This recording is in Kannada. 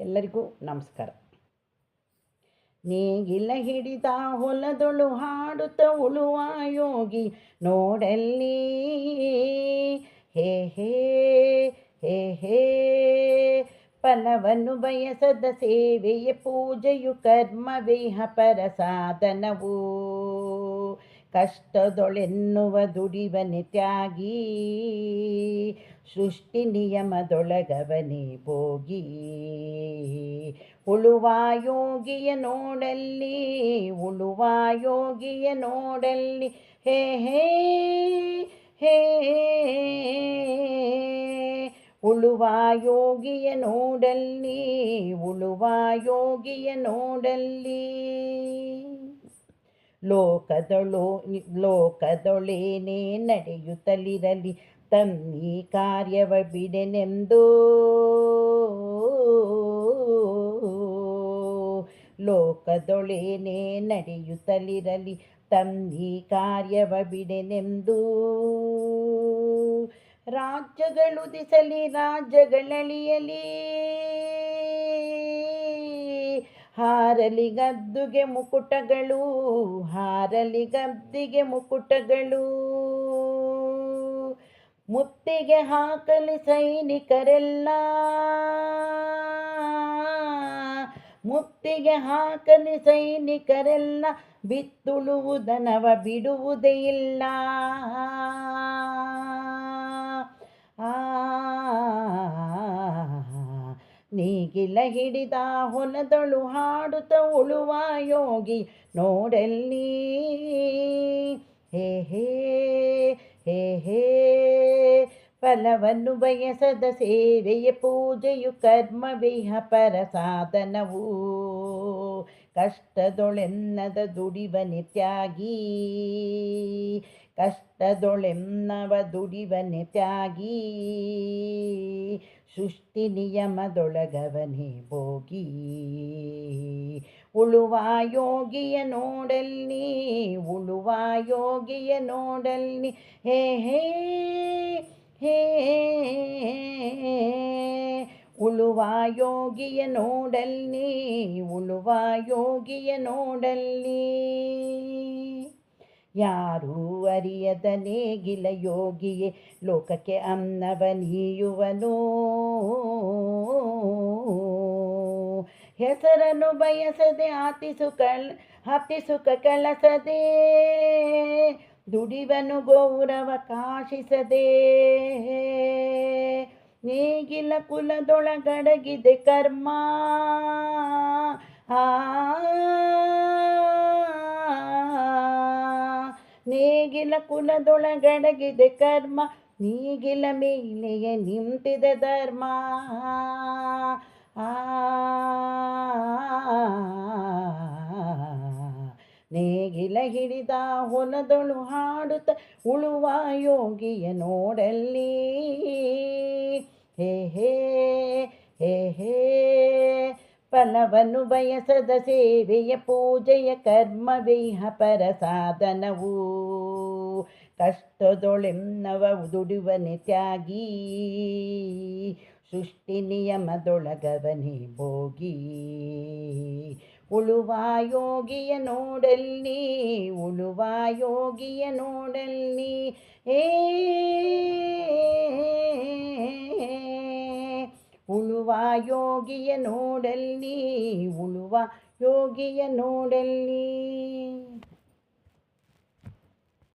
ಎಲ್ಲರಿಗೂ ನಮಸ್ಕಾರ. ನೇಗಿಲ ಹಿಡಿದ ಹೊಲದೊಳು ಹಾಡುತ್ತ ಉಳುವ ಯೋಗಿ ನೋಡಲ್ಲಿ. ಹೇ ಹೇ ಹೇ ಹೇ. ಫಲವನ್ನು ಬಯಸದ ಸೇವೆಯ ಪೂಜೆಯು ಕರ್ಮವೇಹ ಪರ ಸಾಧನವು. ಕಷ್ಟದೊಳೆನ್ನುವ ದುಡಿವನೆ ತ್ಯಾಗಿ, ಸೃಷ್ಟಿ ನಿಯಮದೊಳಗವನೇ ಭೋಗಿ. ಉಳುವ ಯೋಗಿಯ ನೋಡಲ್ಲಿ ಉಳುವ ಯೋಗಿಯ ನೋಡಲ್ಲಿ, ಹೇ ಹೇ ಹೇ ಉಳುವ ಯೋಗಿಯ ನೋಡಲ್ಲಿ ಉಳುವ ಯೋಗಿಯ ನೋಡಲ್ಲಿ. ಲೋಕದೊಳು ಲೋಕದೊಳೇನೇ ನಡೆಯುತ್ತಲಿರಲಿ ತನ್ನಿ ಕಾರ್ಯವ ಬಿಡೆನೆಂದು. ಲೋಕದೊಳೇನೇ ನಡೆಯುತ್ತಲಿರಲಿ ತನ್ನಿ ಕಾರ್ಯವ ಬಿಡೆನೆಂದು. ರಾಜ್ಯಗಳು ದಿಸಲಿ ರಾಜ್ಯಗಳಳಿಯಲಿ. ಹಾರಲಿ ಗದ್ದುಗೆ ಮುಕುಟಗಳು, ಹಾರಲಿ ಗದ್ದಿಗೆ ಮುಕುಟಗಳು. ಮುತ್ತಿಗೆ ಹಾಕಲಿ ಸೈನಿಕರೆಲ್ಲ, ಮುತ್ತಿಗೆ ಹಾಕಲಿ ಸೈನಿಕರೆಲ್ಲ, ಬಿತ್ತುಳುವುದನವ ಬಿಡುವುದೇ ಇಲ್ಲ. ನೇಗಿಲ ಹಿಡಿದ ಹೊಲದಳು ಹಾಡುತ್ತ ಉಳುವ ಯೋಗಿ ನೋಡಲ್ಲಿ. ಹೇ ಹೇ ಹೇ ಹೇ, ಫಲವನ್ನು ಬಯಸದ ಸೇವೆಯ ಪೂಜೆಯು ಕರ್ಮವಿಹ ಪರ ಸಾಧನವು. ಕಷ್ಟದೊಳೆನ್ನದ ದುಡಿವ ತ್ಯಾಗಿ. ಕಷ್ಟದೊಳೆನ್ನವ ದುಡಿವನೆ ತ್ಯಾಗಿ. ಸೃಷ್ಟಿ ನಿಯಮದೊಳಗವನೇ ಭೋಗಿ. ಉಳುವ ಯೋಗಿಯ ನೋಡಲ್ನಿ, ಉಳುವ ಯೋಗಿಯ ನೋಡಲ್ನಿ. ಹೇ ಹೇ ಹೇ. ಉಳುವ ಯೋಗಿಯ ನೋಡಲ್ಲಿ ಉಳುವ ಯೋಗಿಯ ನೋಡಲ್ಲಿ. ಯಾರೂ ಅರಿಯದ ನೇಗಿಲ ಯೋಗಿಯೇ, ಲೋಕಕ್ಕೆ ಅನ್ನವ ಹೆಸರನ್ನು ಬಯಸದೆ ಆತಿಸು ಕಳ್ ಹತ್ತಿಸುಕ ಕಳಸದೆ, ದುಡಿವನು ಗೌರವ ಕಾಶಿಸದೆ. ನೇಗಿಲ ಕುಲದೊಳಗಡಗಿದೆ ಕರ್ಮ ಆ ನೇಗಿಲ ಕುಲದೊಳಗಡಗಿದೆ ಕರ್ಮ ನೇಗಿಲ ಮೇಲೆಯೇ ನಿಂತಿದೆ ಧರ್ಮ ಆ ನೇಗಿಲ ಹಿಡಿದ ಹೊಲದೊಳು ಹಾಡುತ್ತ, ಉಳುವ ಯೋಗಿಯ ನೋಡಲ್ಲಿ. ಹೇ ಹೇ ಹೇ ಹೇ, ಫಲವನ್ನು ಬಯಸದ ಸೇವೆಯ ಪೂಜೆಯ ಕರ್ಮವೇಹ ಪರ ಸಾಧನವು. ಕಷ್ಟದೊಳೆನ್ನವ ದುಡಿವನೆ ತ್ಯಾಗಿ ಸೃಷ್ಟಿ ನಿಯಮದೊಳಗವನೇ ಭೋಗಿ. ಉಳುವ ಯೋಗಿಯ ನೋಡಲ್ಲಿ ಉಳುವ ಯೋಗಿಯ ನೋಡಲ್ಲಿ ಏ ಉಳುವ ಯೋಗಿಯ ನೋಡಲ್ಲಿ ಉಳುವ ಯೋಗಿಯ ನೋಡಲ್ಲಿ.